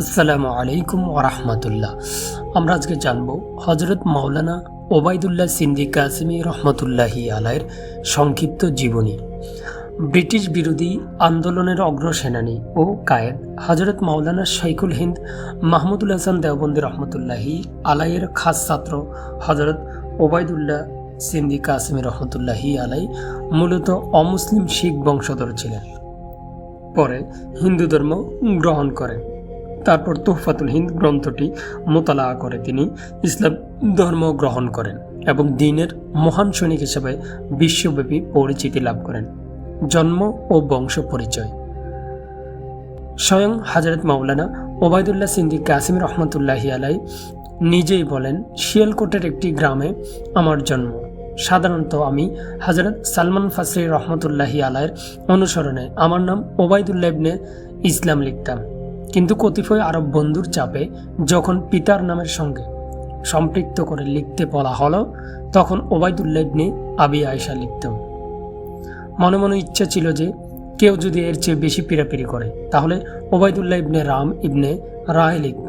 আসসালামু আলাইকুম ওরহমতুল্লাহ আমরা আজকে জানব হজরত মাওলানা ওবায়দুল্লাহ সিন্দি কাসিমি রহমতুল্লাহি আলাইয়ের সংক্ষিপ্ত জীবনী। ব্রিটিশ বিরোধী আন্দোলনের অগ্রসেনানী ও কায়েদ হজরত মাওলানা শাইখুল হিন্দ মাহমুদুল হাসান দেওবন্দি রহমতুল্লাহি আলাইয়ের খাস ছাত্র হজরত ওবায়দুল্লাহ সিন্দি কাসিমি রহমতুল্লাহি আলাই মূলত অমুসলিম শিখ বংশধর ছিলেন। পরে হিন্দু ধর্ম গ্রহণ করেন। তারপর তোহফাতুল হিন্দ গ্রন্থটি মোতালা করে তিনি ইসলাম ধর্ম গ্রহণ করেন এবং দিনের মহান সৈনিক হিসেবে বিশ্বব্যাপী পরিচিতি লাভ করেন। জন্ম ও বংশ পরিচয়। স্বয়ং হাজরত মাওলানা ওবায়দুল্লাহ সিন্দি কাসিম রহমতুল্লাহি আলাই নিজেই বলেন, শিয়ালকোটের একটি গ্রামে আমার জন্ম। সাধারণত আমি হজরত সালমান ফাসরি রহমতুল্লাহি আলাইয়ের অনুসরণে আমার নাম ওবায়দুল্লাহ ইবনে ইসলাম লিখতাম। কিন্তু কতিপয় আরব বন্ধুর চাপে যখন পিতার নামের সঙ্গে সম্পৃক্ত করে লিখতে বলা হলো, তখন ওবায়দুল্লাহ ইবনে আবি আয়সা লিখতাম মনে মনে ইচ্ছা ছিল যে কেউ যদি এর চেয়ে বেশি পিড়াপিড়ি করে, তাহলে ওবায়দুল্লাহ ইবনে রাম ইবনে রায় লিখব।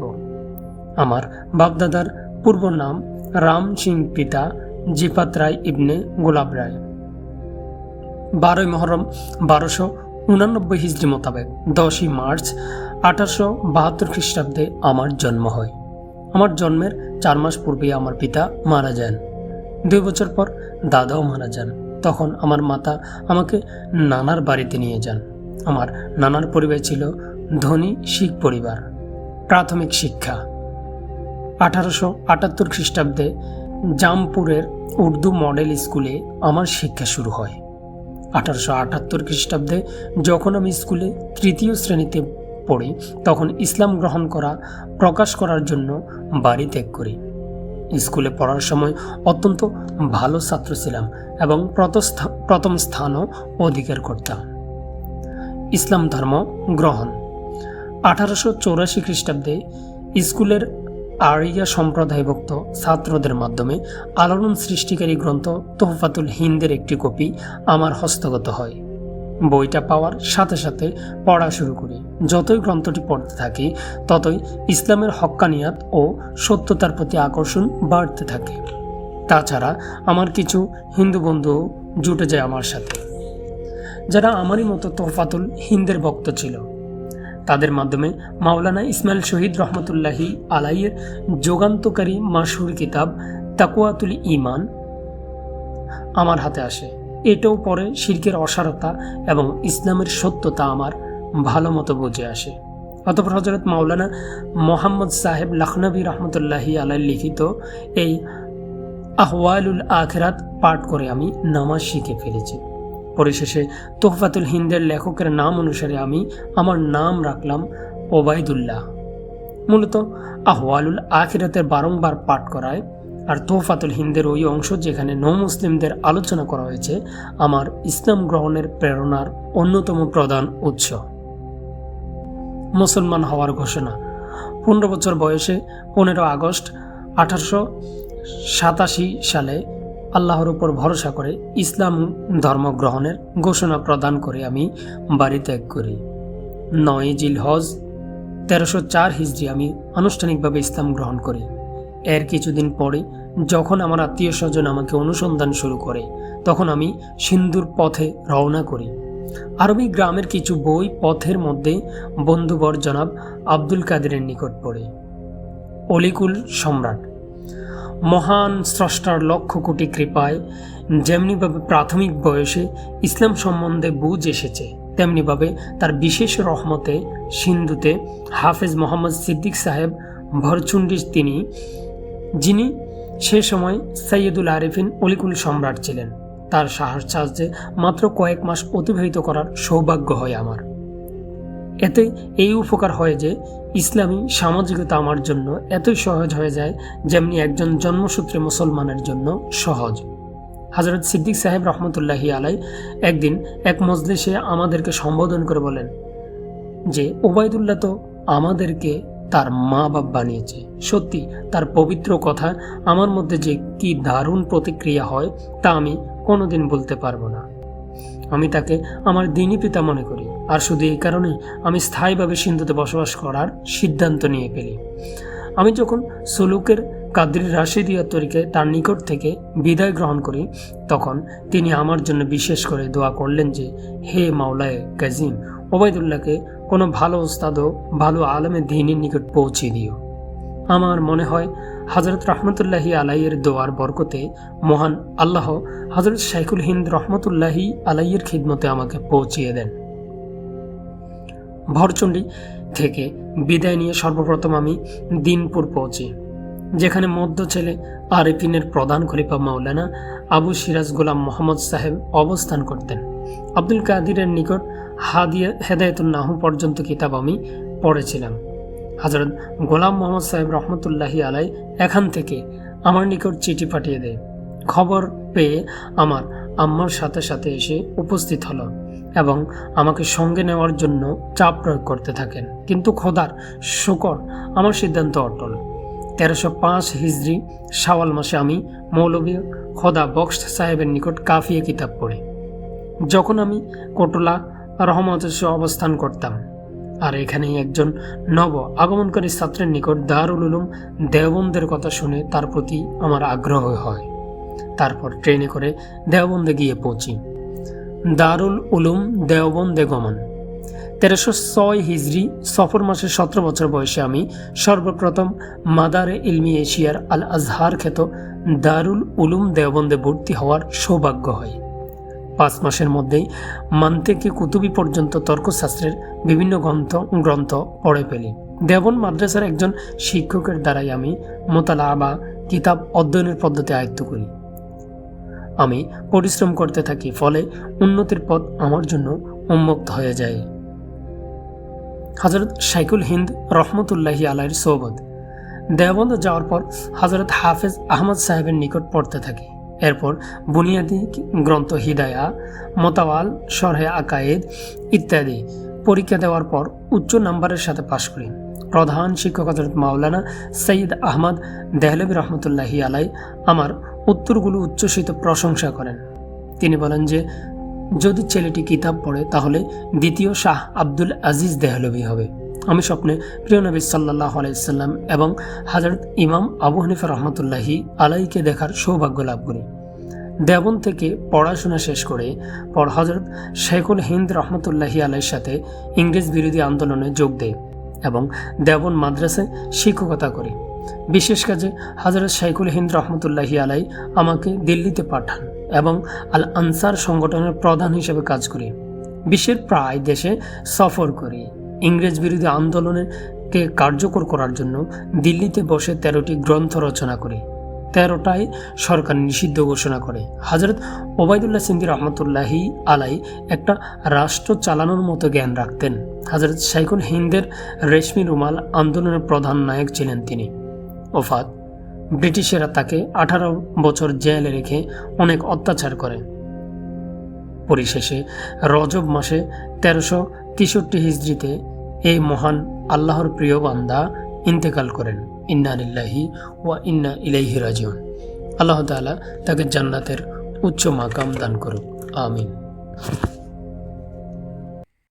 আমার বাপদাদার পূর্ব নাম রাম সিং পিতা জিপাত রায় ইবনে গোলাপ রায়। বারোই মহরম বারোশো উনানব্বই হিজড়ি মোতাবেক দশই মার্চ আঠারোশো বাহাত্তর খ্রিস্টাব্দে আমার জন্ম হয়। আমার জন্মের চার মাস পূর্বেই আমার পিতা মারা যান। দুই বছর পর দাদাও মারা যান। তখন আমার মাতা আমাকে নানার বাড়িতে নিয়ে যান। আমার নানার পরিবার ছিল ধনী শিখ পরিবার। প্রাথমিক শিক্ষা। আঠারোশো আটাত্তর খ্রিস্টাব্দে জামপুরের উর্দু মডেল স্কুলে আমার শিক্ষা শুরু হয়। আঠারোশো আটাত্তর খ্রিস্টাব্দে যখন আমি স্কুলে তৃতীয় শ্রেণীতে পড়ি তখন ইসলাম গ্রহণ করা, প্রকাশ করার জন্য বাড়ি ত্যাগ করি। স্কুলে পড়ার সময় অত্যন্ত ভালো ছাত্র ছিলাম এবং প্রথম স্থানও অধিকার করতাম। ইসলাম ধর্ম গ্রহণ। আঠারোশো চৌরাশি খ্রিস্টাব্দে স্কুলের আরিয়া সম্প্রদায়ভুক্ত ছাত্রদের মাধ্যমে আলোড়ন সৃষ্টিকারী গ্রন্থ তোহফাতুল হিন্দের একটি কপি আমার হস্তগত হয়। বইটা পাওয়ার সাথে সাথে পড়া শুরু করি। যতই গ্রন্থটি পড়তে থাকি, ততই ইসলামের হক্কানিয়াত ও সত্যতার প্রতি আকর্ষণ বাড়তে থাকে। তাছাড়া আমার কিছু হিন্দু বন্ধু জুটে যায় আমার সাথে, যারা আমারই মতো তোহফাতুল হিন্দের ভক্ত ছিল। তাদের মাধ্যমে মাওলানা ইসমাইল শহীদ রহমতুল্লাহি আলাইয়ের যোগান্তকারী মাসহুর কিতাব তাকুয়াতুল ইমান আমার হাতে আসে। এটাও পরে শির্কের অসারতা এবং ইসলামের সত্যতা আমার ভালো মতো বুঝে আসে। অতপর হজরত মাওলানা মোহাম্মদ সাহেব লখনবী রহমতুল্লাহি আলাই লিখিত এই আহওয়ালুল আখেরাত পাঠ করে আমি নামাজ শিখে ফেলেছি। পরিশেষে তোহফাতুল হিন্দের লেখকের নাম অনুসারে আমি আমার নাম রাখলাম ওবায়দুল্লাহ। মূলত আহওয়ালুল আখিরাতের বারংবার পাঠ করায় আর তোহফাতুল হিন্দের ওই অংশ যেখানে নৌ মুসলিমদের আলোচনা করা হয়েছে, আমার ইসলাম গ্রহণের প্রেরণার অন্যতম প্রধান উৎস। মুসলমান হওয়ার ঘোষণা। পনেরো বছর বয়সে পনেরো আগস্ট আঠারোশো সাতাশি সালে আল্লাহর উপর ভরসা করে ইসলাম ধর্ম গ্রহণের ঘোষণা প্রদান করে আমি বাড়ি ত্যাগ করি। নয় জিল হজ, তেরোশো চার হিজড়ি আমি আনুষ্ঠানিকভাবে ইসলাম গ্রহণ করি। এর কিছুদিন পরে যখন আমার আত্মীয় স্বজন আমাকে অনুসন্ধান শুরু করে, তখন আমি সিন্ধুর পথে রওনা করি। আরবি গ্রামের কিছু বই পথের মধ্যে বন্ধুবর জনাব আব্দুল কাদেরের নিকট পড়ে। অলিকুল সম্রাট। মহান স্রষ্টার লক্ষ কোটি কৃপায় যেমনিভাবে প্রাথমিক বয়সে ইসলাম সম্বন্ধে বুঝ এসেছে, তেমনিভাবে তার বিশেষ রহমতে সিন্ধুতে হাফেজ মোহাম্মদ সিদ্দিক সাহেব ভরচুন্ডিস তিনি, যিনি সে সময় সৈয়দুল আরিফিন অলিকুল সম্রাট ছিলেন। তার সাহস সাহায্যে মাত্র কয়েক মাস অতিবাহিত করার সৌভাগ্য হয় আমার। এতে এই উপকার হয় যে, ইসলামী সামাজিকতা আমার জন্য এতই সহজ হয়ে যায় যেমনি একজন জন্মসূত্রে মুসলমানের জন্য সহজ। হজরত সিদ্দিক সাহেব রহমতুল্লাহি আলাই একদিন এক মজলিসে আমাদেরকে সম্বোধন করে বলেন যে, ওবায়দুল্লাহ তো আমাদেরকে তার মা বাপ বানিয়েছে। সত্যি, তার পবিত্র কথা আমার মধ্যে যে কি দারুণ প্রতিক্রিয়া হয়, তা আমি কোনোদিন বলতে পারব না। আমি তাকে আমার দিনী পিতা মনে করি, আর শুধু এই কারণে আমি স্থায়ীভাবে সিন্ধুতে বসবাস করার সিদ্ধান্ত নিয়ে ফেলি। আমি যখন সুলুকের কাদ্রি রাশিদিয়া তরিকে তার নিকট থেকে বিদায় গ্রহণ করি, তখন তিনি আমার জন্য বিশেষ করে দোয়া করলেন যে, হে মাওলায় কাজিম, ওবায়দুল্লাহকে কোনো ভালো ওস্তাদ ও ভালো আলমে দিনের নিকট পৌঁছে দিও। আমার মনে হয় হজরত রহমতুল্লাহি আলাইয়ের দোয়ার বরকতে মহান আল্লাহ হজরত শাইকুল হিন্দ রহমতুল্লাহি আলাইয়ের খিদমতে আমাকে পৌঁছিয়ে দেন। ভরচণ্ডী থেকে বিদায় নিয়ে সর্বপ্রথম আমি দিনপুর পৌঁছি। যেখানে মধ্য ছেলে আরেফিনের প্রধান খলিফা মাওলানা আবু সিরাজ গোলাম মোহাম্মদ সাহেব অবস্থান করতেন। আব্দুল কাদিরের নিকট হাদিয়া হেদায়তুল নাহু পর্যন্ত কিতাব আমি পড়েছিলাম। হজরত গোলাম মোহাম্মদ সাহেব রহমতুল্লাহি আলাই এখান থেকে আমার নিকট চিঠি পাঠিয়ে দেয়। খবর পেয়ে আমার আম্মার সাথে সাথে এসে উপস্থিত হলো এবং আমাকে সঙ্গে নেওয়ার জন্য চাপ প্রয়োগ করতে থাকেন। কিন্তু খোদার শুকর, আমার সিদ্ধান্ত অটল। তেরোশো পাঁচ হিজড়ি শাওয়াল মাসে আমি মৌলভী খোদা বক্স সাহেবের নিকট কাফিয়ে কিতাব পড়ি। যখন আমি কোটলা রহমতের অবস্থান করতাম, আর এখানেই একজন নব আগমনকারী ছাত্রের নিকট দারুল উলুম দেওবন্দের কথা শুনে তার প্রতি আমার আগ্রহ হয়। তারপর ট্রেনে করে দেওবন্দে গিয়ে পৌঁছি। দারুল উলুম দেওবন্দে গমন। তেরোশো ছয় হিজড়ি সফর মাসের সতেরো বছর বয়সে আমি সর্বপ্রথম মাদারে ইলমি এশিয়ার আল আজহার খ্যাত দারুল উলুম দেওবন্দে ভর্তি হওয়ার সৌভাগ্য হয়। পাঁচ মাসের মধ্যেই মান্তেকি কুতুবি পর্যন্ত তর্কশাস্ত্রের বিভিন্ন গ্রন্থ গ্রন্থ পড়ে ফেলি। দেবন মাদ্রাসার একজন শিক্ষকের দ্বারাই আমি মোতালা বা কিতাব অধ্যয়নের পদ্ধতি আয়ত্ত করি। আমি পরিশ্রম করতে থাকি, ফলে উন্নতির পথ আমার জন্য উন্মুক্ত হয়ে যায়। হজরত শাইকুল হিন্দ রহমতুল্লাহি আলাইয়ের সৌবত। দেওবন্দ যাওয়ার পর হজরত হাফেজ আহমদ সাহেবের নিকট পড়তে থাকি। এরপর বুনিয়াদি গ্রন্থ হিদায়া, মোতাওয়াল সরহে আকায়েদ ইত্যাদি পরীক্ষা দেওয়ার পর উচ্চ নাম্বারের সাথে পাশ করি। প্রধান শিক্ষক হজরত মাওলানা সঈদ আহমদ দেহলবী রহমতুল্লাহি আলাই আমার উত্তরগুলো উচ্ছ্বসিত প্রশংসা করেন। তিনি বলেন যে যদি ছেলেটি কিতাব পড়ে, তাহলে দ্বিতীয় শাহ আব্দুল আজিজ দেহলবী হবে। আমি স্বপ্নে প্রিয় নবী সাল্লাহ আলাইসাল্লাম এবং হাজরত ইমাম আবু হানিফা রহমতুল্লাহি আলাইকে দেখার সৌভাগ্য লাভ করি। দেবন থেকে পড়াশোনা শেষ করে, পর হজরত শেখুল হিন্দ রহমতুল্লাহি আলাইয়ের সাথে ইংরেজ বিরোধী আন্দোলনে যোগ দেয় এবং দেবন মাদ্রাসায় শিক্ষকতা করে। বিশেষ কাজে হজরত শাইকুল হিন্দ রহমতুল্লাহি আলাই আমাকে দিল্লিতে পাঠান। এবং আল আনসার সংগঠনের প্রধান হিসেবে কাজ করি। বিশ্বের প্রায় দেশে সফর করি। ইংরেজ বিরোধী আন্দোলনকে কার্যকর করার জন্য দিল্লিতে বসে তেরোটি গ্রন্থ রচনা করি। তেরোটাই সরকার নিষিদ্ধ ঘোষণা করে। হজরত ওবায়দুল্লাহ সিন্দি রহমতুল্লাহি আলাই একটা রাষ্ট্র চালানোর মতো জ্ঞান রাখতেন। হজরত শাইকুল হিন্দের রেশমি রুমাল আন্দোলনের প্রধান নায়ক ছিলেন তিনি। ওফাত ব্রিটিশেরা তাকে আঠারো বছর জেলে রেখে অনেক অত্যাচার করে। পরিশেষে রজব মাসে তেরোশো তেষট্টি হিজড়িতে এই মহান আল্লাহর প্রিয় বান্দা ইন্তেকাল করেন। ইন্না আলিল্লাহি ওয়া ইন্না ইলাইহি রাজিউন। আল্লাহ তাকে জান্নাতের উচ্চ মাকাম দান করুক। আমিন।